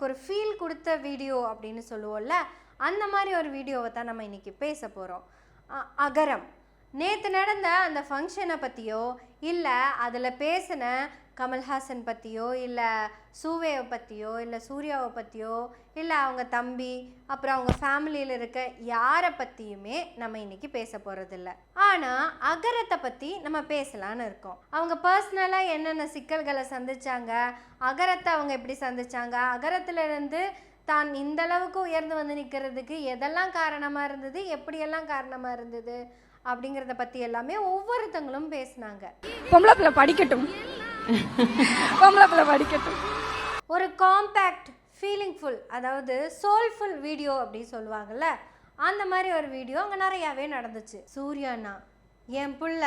உங்களுக்கு ஒரு ஃபீல் கொடுத்த வீடியோ அப்படின்னு சொல்லுவோம்ல அந்த மாதிரி ஒரு வீடியோவை தான் நம்ம இன்னைக்கு பேச போகிறோம் அகரம். நேற்று நடந்த அந்த ஃபங்க்ஷனை பற்றியோ இல்லை அதில் பேசின கமல்ஹாசன் பற்றியோ இல்லை சூவேவை பற்றியோ இல்லை சூர்யாவை பற்றியோ இல்லை அவங்க தம்பி அப்புறம் அவங்க ஃபேமிலியில் இருக்க யாரை பற்றியுமே நம்ம இன்றைக்கி பேச போகிறதில்ல ஆனால் அகரத்தை பற்றி நம்ம பேசலான்னு இருக்கோம். அவங்க பர்சனலாக என்னென்ன சிக்கல்களை சந்திச்சாங்க அகரத்தை அவங்க எப்படி சந்திச்சாங்க அகரத்துலேருந்து தான் இந்த அளவுக்கு உயர்ந்து வந்து நிற்கிறதுக்கு எதெல்லாம் காரணமாக இருந்தது எப்படியெல்லாம் காரணமாக இருந்தது அப்படிங்கிறத பற்றி எல்லாமே ஒவ்வொருத்தங்களும் பேசினாங்க. பொம்பளை பிள்ளை படிக்கட்டும். பொம்பளை பிள்ளை படிக்கட்டும் ஒரு காம்பேக்ட் ஃபீலிங்ஃபுல் அதாவது சோல்ஃபுல் வீடியோ அப்படின்னு சொல்லுவாங்கல்ல அந்த மாதிரி ஒரு வீடியோ அங்கே நிறையாவே நடந்துச்சு. சூர்யாண்ணா என் புள்ள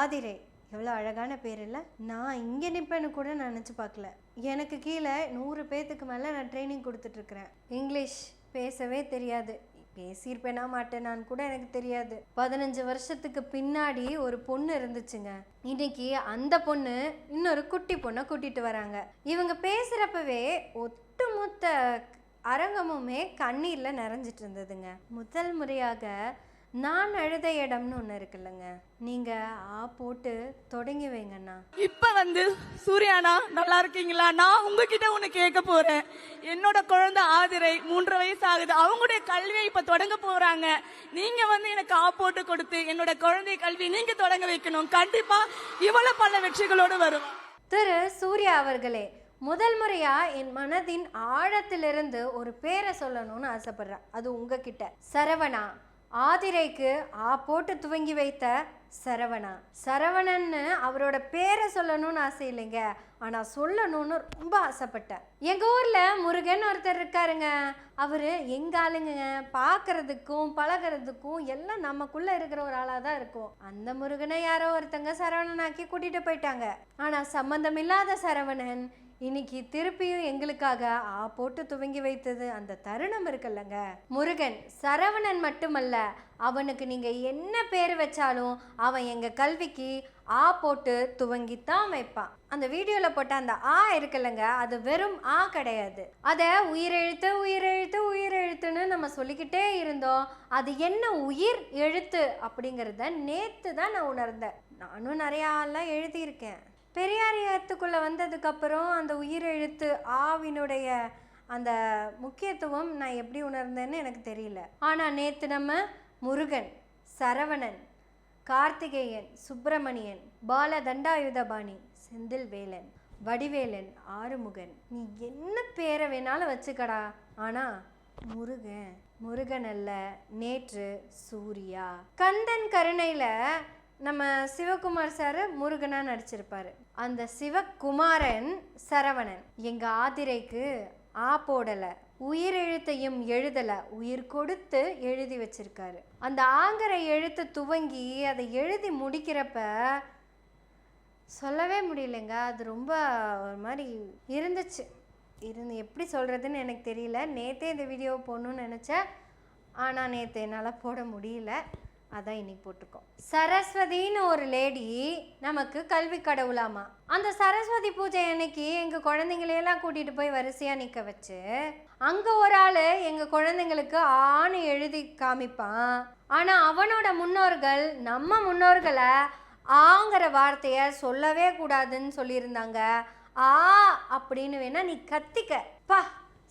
ஆதிரே எவ்வளோ அழகான பேர் இல்லை? நான் இங்கே நிற்பேன்னு கூட நான் நினச்சி பார்க்கல. எனக்கு கீழே நூறு பேர்த்துக்கு மேலே நான் ட்ரைனிங் கொடுத்துட்ருக்குறேன் இங்கிலீஷ் பேசவே தெரியாது. பேசியிருப்பேனா மாட்டேனான்னு கூட எனக்கு தெரியாது. பதினஞ்சு வருஷத்துக்கு பின்னாடி ஒரு பொண்ணு இருந்துச்சுங்க. இன்னைக்கு அந்த பொண்ணு இன்னொரு குட்டி பொண்ணை கூட்டிட்டு வராங்க. இவங்க பேசுறப்பவே ஒட்டுமொத்த அரங்கமுமே கண்ணீர்ல நிறைஞ்சிட்டு இருந்ததுங்க. முதல் முறையாக நான் அழுத இடம்னு ஒன்று இருக்குல்லங்க. நீங்க ஆ போட்டு தொடங்கி வைங்கண்ணா. இப்ப வந்து சூர்யானா நல்லா இருக்கீங்களா? நான் உங்ககிட்ட ஒண்ணு கேட்க போறேன். என்னோட குழந்தை ஆதிரை மூன்றரை வயசு ஆகுது அவங்களுடைய கல்வியை இப்ப தொடங்க போறாங்க. நீங்க வந்து எனக்கு ஆ போட்டு கொடுத்து என்னோட குழந்தை கல்வி நீங்க தொடங்க வைக்கணும். கண்டிப்பா இவ்வளவு பல வெற்றிகளோடு வரும். திரு சூர்யா அவர்களே முதல் முறையா என் மனதின் ஆழத்திலிருந்து ஒரு பேரை சொல்லணும்னு ஆசைப்படுறேன். அது உங்ககிட்ட. சரவணா. ஆதிரைக்கு ஆ போட்டு துவங்கி வைத்த சரவணா. சரவணன்னு அவரோட பேரை சொல்லணும்னு ஆசை இல்லைங்க. ஆனால் சொல்லணும்னு ரொம்ப ஆசைப்பட்டேன். எங்கள் ஊரில் முருகன் ஒருத்தர் இருக்காருங்க. அவர் எங்க ஆளுங்க பார்க்கறதுக்கும் பழகிறதுக்கும் எல்லாம் நமக்குள்ளே இருக்கிற ஒரு ஆளாக தான் இருக்கும். அந்த முருகனை யாரோ ஒருத்தங்க சரவணனாக்கி கூட்டிகிட்டு போயிட்டாங்க. ஆனால் சம்மந்தமில்லாத சரவணன் இன்னைக்கு திருப்பியும் எங்களுக்காக ஆ போட்டு துவங்கி வைத்தது அந்த தருணம் இருக்குல்லங்க. முருகன் சரவணன் மட்டுமல்ல அவனுக்கு நீங்க என்ன பேர் வச்சாலும் அவன் எங்க கல்விக்கு ஆ போட்டு துவங்கித்தான் வைப்பான். அந்த வீடியோல போட்ட அந்த ஆ இருக்குல்லங்க அது வெறும் ஆ கிடையாது. அதை உயிரெழுத்து உயிரெழுத்து உயிரெழுத்துன்னு நம்ம சொல்லிக்கிட்டே இருந்தோம். அது என்ன உயிர் எழுத்து அப்படிங்கிறத நேத்து தான் நான் உணர்ந்தேன். நானும் நிறைய ஆள்லாம் எழுதியிருக்கேன். பெரியாரியத்துக்குள்ளே வந்ததுக்கப்புறம் அந்த உயிரெழுத்து ஆவினுடைய அந்த முக்கியத்துவம் நான் எப்படி உணர்ந்தேன்னு எனக்கு தெரியல. ஆனால் நேற்று நம்ம முருகன் சரவணன் கார்த்திகேயன் சுப்பிரமணியன் பால தண்டாயுதபாணி செந்தில் வேலன் வடிவேலன் ஆறுமுகன் நீ என்ன பேரை வேணாலும் வச்சுக்கடா. ஆனால் முருகன் முருகன் அல்ல நேற்று சூர்யா. கந்தன் கருணையில் நம்ம சிவகுமார் சார் முருகனாக நடிச்சிருப்பார். அந்த சிவகுமாரன் சரவணன். எங்கள் ஆதிரைக்கு ஆ போடலை உயிர் எழுத்தையும் எழுதலை உயிர் கொடுத்து எழுதி வச்சிருக்காரு. அந்த ஆங்கரை எழுத்து துவங்கி அதை எழுதி முடிக்கிறப்ப சொல்லவே முடியலைங்க. அது ரொம்ப ஒரு மாதிரி இருந்துச்சு. இருந்து எப்படி சொல்கிறதுன்னு எனக்கு தெரியல. நேற்றே இந்த வீடியோ போடணும்னு நினச்சேன். ஆனால் நேற்று என்னால் போட முடியல. அதான் இன்னைக்கு போட்டிருக்கோம். சரஸ்வதின்னு ஒரு லேடி நமக்கு கல்வி கடவுளாமா. அந்த சரஸ்வதி பூஜை அன்னைக்கு எங்கள் குழந்தைங்களையெல்லாம் கூட்டிகிட்டு போய் வரிசையாக நிற்க வச்சு அங்கே ஒரு ஆள் எங்கள் குழந்தைங்களுக்கு ஆணு எழுதி காமிப்பான். ஆனால் அவனோட முன்னோர்கள் நம்ம முன்னோர்களை ஆங்கிற வார்த்தையை சொல்லவே கூடாதுன்னு சொல்லியிருந்தாங்க. ஆ அப்படின்னு வேணா நீ கத்திக்க. பா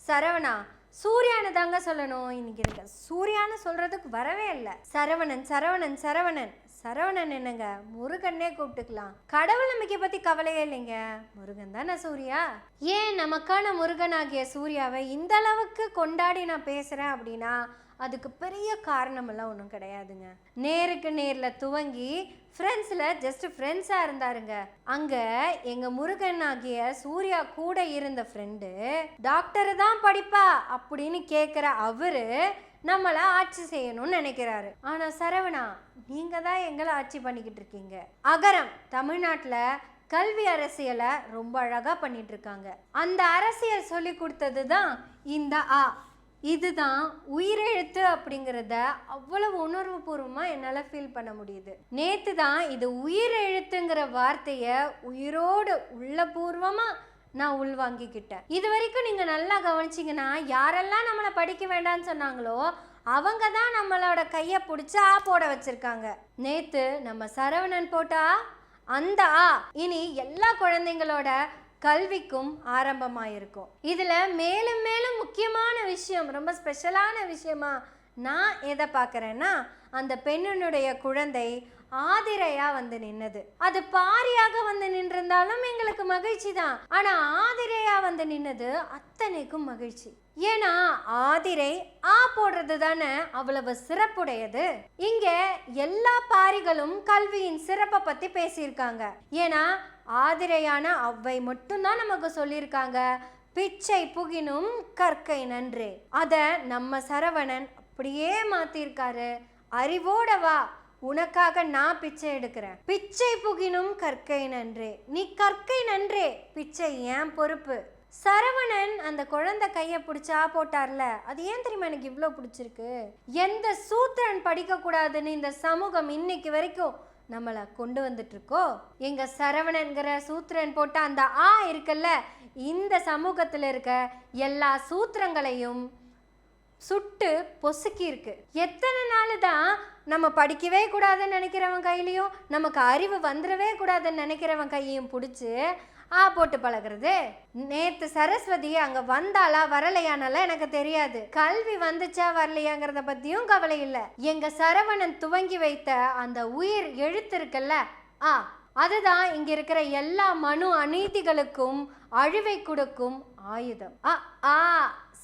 சரவணா சூர்யானு தாங்க சொல்லணும். இன்னைக்கு எனக்கு சூர்யான்னு சொல்றதுக்கு வரவே இல்லை. சரவணன் சரவணன் சரவணன். சரவணன் என்னங்க? முருகன்னே கூப்பிட்டுக்கலாம். கடவுள் நம்பிக்கை பத்தி கவலையே இல்லைங்க. முருகன் தானே சூர்யா? ஏன் நமக்கான முருகன் ஆகிய சூர்யாவை இந்த அளவுக்கு கொண்டாடி நான் பேசுறேன் அப்படின்னா அதுக்கு பெரிய காரணமெல்லாம் ஒன்றும் கிடையாதுங்க. நேருக்கு நேரில் துவங்கி ஃப்ரெண்ட்ஸில் ஜஸ்ட் ஃப்ரெண்ட்ஸாக இருந்தாருங்க. அங்கே எங்கள் முருகன் ஆகிய சூர்யா கூட இருந்த ஃப்ரெண்டு டாக்டர் தான் படிப்பா அப்படின்னு கேட்குற அவரு நம்மளை ஆட்சி செய்யணும்னு நினைக்கிறாரு. ஆனால் சரவணா நீங்கள் தான் எங்களை ஆட்சி பண்ணிக்கிட்டு இருக்கீங்க. அகரம் தமிழ்நாட்டில் கல்வி அரசியலை ரொம்ப அழகாக பண்ணிட்டு இருக்காங்க. அந்த அரசியல் சொல்லி கொடுத்தது தான் இந்த ஆ. இதுதான் உயிரெழுத்து அப்படிங்கிறத அவ்வளவு உணர்வுபூர்வமாக என்னால் ஃபீல் பண்ண முடியுது. நேற்று தான் இது உயிரெழுத்துங்கிற வார்த்தையை உயிரோடு உள்ளபூர்வமாக நான் உள்வாங்கிக்கிட்டேன். இது வரைக்கும் நீங்கள் நல்லா கவனிச்சிங்கன்னா யாரெல்லாம் நம்மளை படிக்க வேண்டாம்னு சொன்னாங்களோ அவங்க தான் நம்மளோட கையை பிடிச்சி ஆ போட வச்சுருக்காங்க. நேற்று நம்ம சரவணன் போட்டா அந்த ஆ இனி எல்லா குழந்தைங்களோட கல்விக்கும் ஆரம்பமாயிருக்கும். இதில் மேலும் மேலும் முக்கியமான விஷயம் ரொம்ப ஸ்பெஷலான விஷயமா நான் எதை பார்க்குறேன்னா அந்த பெண்ணினுடைய குழந்தை ஆதிரையா வந்து நின்னது. அது பாரியாக வந்து நின்றிருந்தாலும் எங்களுக்கு மகிழ்ச்சி தான் ஆனா ஆதிரையா வந்து நின்னது அத்தனைக்கும் மகிழ்ச்சி. ஏன்னா ஆதிரை ஆ போடுறது தானே அவ்வளவு சிறப்புடையது. இங்க எல்லா பாரிகளும் கல்வியின் சிறப்பை பத்தி பேசியிருக்காங்க. ஏன்னா ஆதிரையான அவ்வை மட்டும்தான் நமக்கு சொல்லியிருக்காங்க. பிச்சை புகினும் கற்கை நன்று. அத நம்ம சரவணன் அப்படியே மாத்திருக்காரு அறிவோட வா உனக்காக நான் பிச்சை எடுக்கிறேன். பிச்சை புகினும் கற்கை நன்றே. நீ கற்கை நன்றே. பிச்சை ஏன் பொறுப்பு? சரவணன் அந்த குழந்தை கையை பிடிச்சா போட்டார்ல அது ஏன் தெரியுமா எனக்கு இவ்வளோ பிடிச்சிருக்கு? எந்த சூத்திரன் படிக்கக்கூடாதுன்னு இந்த சமூகம் இன்னைக்கு வரைக்கும் நம்மளை கொண்டு வந்துட்டுருக்கோ? எங்கள் சரவணன்கிற சூத்திரன் போட்ட அந்த ஆ இருக்குல்ல இந்த சமூகத்தில் இருக்க எல்லா சூத்திரங்களையும் சுட்டு பொசுக்கி இருக்கு எத்தனை நாள் தான் நம்ம படிக்கவே கூடாதுன்னு நினைக்கிறவன் கையிலையும் நமக்கு அறிவு வந்துடவே கூடாதுன்னு நினைக்கிறவன் கையையும் பிடிச்சி ஆ போட்டு பழகுறது. நேத்து சரஸ்வதி அங்க வந்தாளா? வரலையானாலாம் எனக்கு தெரியாது. கல்வி வந்துச்சா வரலையாங்கிறத பத்தியும் கவலை இல்லை. எங்க சரவணன் துவங்கி வைத்த அந்த உயிர் எழுத்து இருக்குல்ல ஆ அதுதான் இங்க இருக்கிற எல்லா மனு அநீதிகளுக்கும் அழிவை கொடுக்கும் ஆயுதம். ஆ ஆ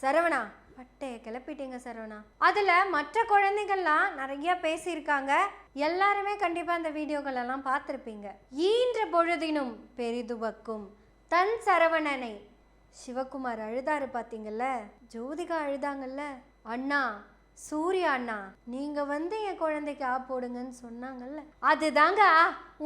சரவணா பட்டையை கிளப்பிட்டீங்க சரவணா. அதில் மற்ற குழந்தைகள்லாம் நிறைய பேசியிருக்காங்க. எல்லாருமே கண்டிப்பாக அந்த வீடியோக்களெல்லாம் எல்லாம் பார்த்துருப்பீங்க. ஈன்ற பொழுதினும் பெரிதுவக்கும் தன் சரவணனை. சிவகுமார் அழுதாரு பார்த்தீங்கல்ல ஜோதிகா அழுதாங்கல்ல? அண்ணா சூர்யா அண்ணா நீங்க வந்து என் குழந்தைக்கு ஆ போடுங்கன்னு சொன்னாங்கல்ல? அதுதாங்க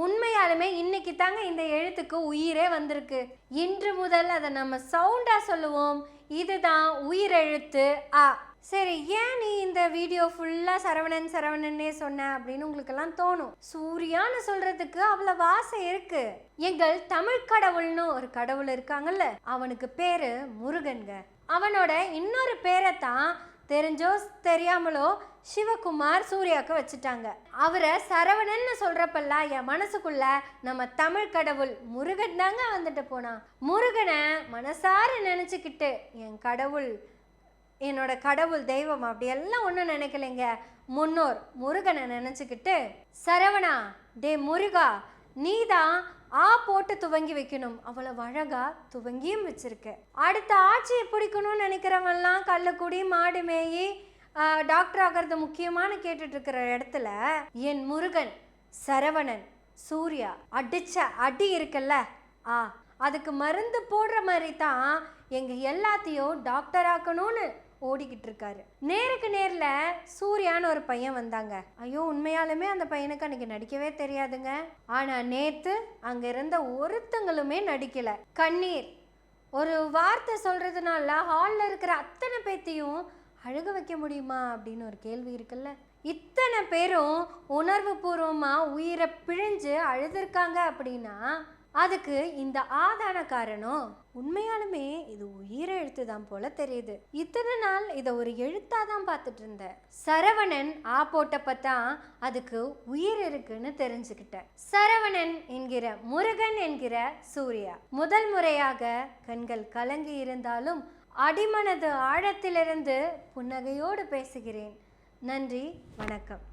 உண்மையாலுமே இன்னைக்கு தாங்க இந்த எழுத்துக்கு உயிரே வந்திருக்கு. இன்று முதல் அதை நம்ம சவுண்டா சொல்லுவோம். இதுதான் உயிரெழுத்து ஆ சரி ஏன் நீ இந்த வீடியோ ஃபுல்லா சரவணன் சரவணன்னே சொன்ன அப்படின்னு உங்களுக்கெல்லாம் தோணும்? சூர்யான்னு சொல்றதுக்கு அவ்வளவு ஆசை இருக்கு. எங்கள் தமிழ் கடவுள்னு ஒரு கடவுள் இருக்காங்கல்ல அவனுக்கு பேரு முருகன்க. அவனோட இன்னொரு பேரை தான் தெரிஞ்சோ தெரியாமலோ சிவகுமார் சூர்யாவுக்கு வச்சுட்டாங்க. அவரை சரவணன்னு சொல்றப்பெல்லாம் என் மனசுக்குள்ள நம்ம தமிழ் கடவுள் முருகன் தாங்க வந்துட்டு போனான். முருகனை மனசார நினச்சிக்கிட்டு என் கடவுள் என்னோட கடவுள் தெய்வம் அப்படியெல்லாம் ஒன்றும் நினைக்கலைங்க. முன்னோர் முருகனை நினச்சிக்கிட்டு சரவணா டே முருகா நீதான் ஆ போட்டு துவங்கி வைக்கணும். அவ்வளவு அழகா துவங்கியும் வச்சிருக்க. அடுத்த ஆட்சியை பிடிக்கணும்னு நினைக்கிறவன்லாம் கள்ளக்குடி மாடு மேயி டாக்டர் ஆகிறது முக்கியமான கேட்டுட்டு இருக்கிற இடத்துல என் முருகன் சரவணன் சூர்யா அடிச்ச அடி இருக்குல்ல? ஆ அதுக்கு மருந்து போடுற மாதிரி தான் எங்க எல்லாத்தையும் டாக்டர் ஆக்கணும்னு ஓடிக்கிட்டு இருக்காரு நேருக்கு நேரில் சூர்யான்னு ஒரு பையன் வந்தாங்க. ஐயோ உண்மையாலுமே அந்த பையனுக்கு அன்னைக்கு நடிக்கவே தெரியாதுங்க. ஆனால் நேற்று அங்கே இருந்த ஒருத்தங்களுமே நடிக்கலை. கண்ணீர். ஒரு வார்த்தை சொல்கிறதுனால ஹாலில் இருக்கிற அத்தனை பேத்தையும் அழுக வைக்க முடியுமா அப்படின்னு ஒரு கேள்வி இருக்குல்ல. இத்தனை பேரும் உணர்வு பூர்வமாக உயிரை பிழிஞ்சு அழுதுருக்காங்க அப்படின்னா அதுக்கு இந்த ஆதான காரணம் உண்மையாலுமே இது உயிரை எழுத்து தான் போல தெரியுது. இத்தனை நாள் இதை ஒரு எழுத்தா தான் பார்த்துட்டு இருந்தேன். சரவணன் ஆ போட்டப்ப தான் அதுக்கு உயிர் இருக்குன்னு தெரிஞ்சுக்கிட்டேன். சரவணன் என்கிற முருகன் என்கிற சூர்யா. முதல் முறையாக கண்கள் கலங்கி இருந்தாலும் அடிமனது ஆழத்திலிருந்து புன்னகையோடு பேசுகிறேன். நன்றி வணக்கம்.